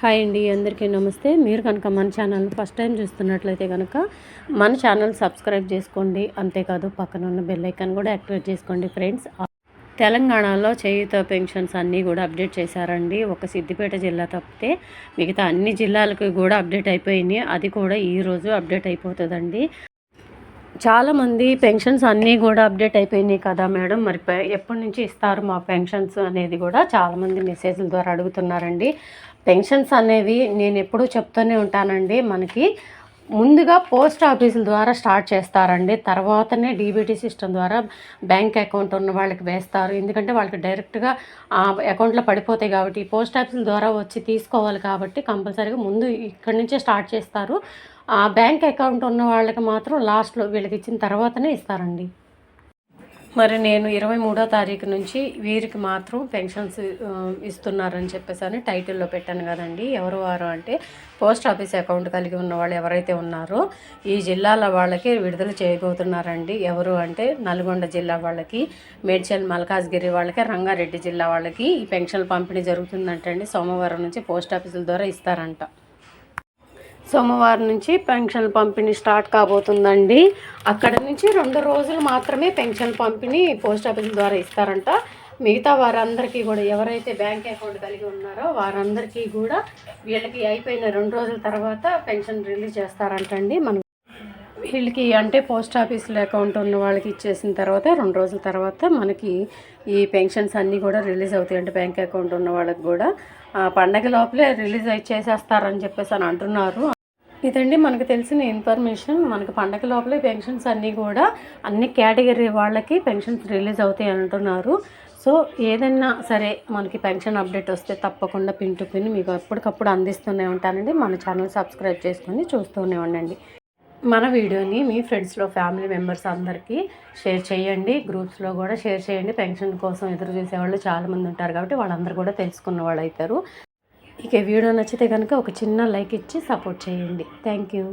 Hi అండి అందరికీ నమస్తే. మీరు కనుక మన ఛానల్ ఫస్ట్ టైం చూస్తున్నట్లయితే కనుక మన ఛానల్ సబ్స్క్రైబ్ చేసుకోండి. అంతేకాదు పక్కన ఉన్న బెల్ ఐకాన్ కూడా యాక్టివేట్ చేసుకోండి ఫ్రెండ్స్. తెలంగాణలో చేయుత పెన్షన్స్ అన్నీ కూడా అప్డేట్ చేశారండి. ఒక సిద్దిపేట జిల్లా తప్పితే మిగతా అన్ని జిల్లాలకు కూడా అప్డేట్ అయిపోయినాయి. అది కూడా ఈరోజు అప్డేట్ అయిపోతుందండి. చాలామంది పెన్షన్స్ అన్నీ కూడా అప్డేట్ అయిపోయినాయి కదా మేడం. మరి ఎప్పటి నుంచి ఇస్తారు మా పెన్షన్స్ అనేది కూడా చాలామంది మెసేజ్ల ద్వారా అడుగుతున్నారండి. పెన్షన్స్ అనేవి నేను ఎప్పుడూ చెప్తూనే ఉంటానండి. మనకి ముందుగా పోస్ట్ ఆఫీసుల ద్వారా స్టార్ట్ చేస్తారండి. తర్వాతనే డీబీటీ సిస్టమ్ ద్వారా బ్యాంక్ అకౌంట్ ఉన్న వాళ్ళకి వేస్తారు. ఎందుకంటే వాళ్ళకి డైరెక్ట్గా ఆ అకౌంట్లో పడిపోతాయి కాబట్టి పోస్ట్ ఆఫీసుల ద్వారా వచ్చి తీసుకోవాలి కాబట్టి కంపల్సరీగా ముందు ఇక్కడి నుంచే స్టార్ట్ చేస్తారు. ఆ బ్యాంక్ అకౌంట్ ఉన్న వాళ్ళకి మాత్రం లాస్ట్లో వీళ్ళకి ఇచ్చిన తర్వాతనే ఇస్తారండి. మరి నేను ఇరవై మూడో తారీఖు నుంచి వీరికి మాత్రం పెన్షన్స్ ఇస్తున్నారని చెప్పేసి అని టైటిల్లో పెట్టాను కదండి. ఎవరు వారు అంటే పోస్ట్ ఆఫీస్ అకౌంట్ కలిగి ఉన్న వాళ్ళు ఎవరైతే ఉన్నారో ఈ జిల్లాల వాళ్ళకి విడుదల చేయబోతున్నారండి. ఎవరు అంటే నల్గొండ జిల్లా వాళ్ళకి మేడ్చల్ మల్కాజ్గిరి వాళ్ళకి రంగారెడ్డి జిల్లా వాళ్ళకి ఈ పెన్షన్ పంపిణీ జరుగుతుందంటండి. సోమవారం నుంచి పోస్ట్ ఆఫీసుల ద్వారా ఇస్తారంట. సోమవారం నుంచి పెన్షన్ పంపిణీ స్టార్ట్ కాబోతుందండి. అక్కడ నుంచి రెండు రోజులు మాత్రమే పెన్షన్ పంపిణీ పోస్ట్ ఆఫీస్ ద్వారా ఇస్తారంట. మిగతా వారందరికీ కూడా ఎవరైతే బ్యాంక్ అకౌంట్ కలిగి ఉన్నారో వారందరికీ కూడా వీళ్ళకి అయిపోయిన రెండు రోజుల తర్వాత పెన్షన్ రిలీజ్ చేస్తారంటండి. మనం వీళ్ళకి అంటే పోస్ట్ ఆఫీస్లో అకౌంట్ ఉన్న వాళ్ళకి ఇచ్చేసిన తర్వాత రెండు రోజుల తర్వాత మనకి ఈ పెన్షన్స్ అన్నీ కూడా రిలీజ్ అవుతాయి అంటే బ్యాంక్ అకౌంట్ ఉన్న వాళ్ళకి కూడా. పండగ లోపలే రిలీజ్ అయి చేసేస్తారని చెప్పేసి అని అంటున్నారు. ఇదండి మనకు తెలిసిన ఇన్ఫర్మేషన్. మనకు పండగ లోపలే పెన్షన్స్ అన్నీ కూడా అన్ని కేటగిరీ వాళ్ళకి పెన్షన్స్ రిలీజ్ అవుతాయి అంటున్నారు. సో ఏదైనా సరే మనకి పెన్షన్ అప్డేట్ వస్తే తప్పకుండా పిన్ టు పిన్ మీకు ఎప్పటికప్పుడు అందిస్తూనే ఉంటానండి. మన ఛానల్ సబ్స్క్రైబ్ చేసుకొని చూస్తూనే ఉండండి. మన వీడియోని మీ ఫ్రెండ్స్లో ఫ్యామిలీ మెంబర్స్ అందరికీ షేర్ చేయండి. గ్రూప్స్లో కూడా షేర్ చేయండి. పెన్షన్ కోసం ఎదురు చూసేవాళ్ళు చాలామంది ఉంటారు కాబట్టి వాళ్ళందరూ కూడా తెలుసుకున్న వాళ్ళు అవుతారు ఇక వీడియో నచ్చితే కనుక ఒక చిన్న లైక్ ఇచ్చి సపోర్ట్ చేయండి. Thank you.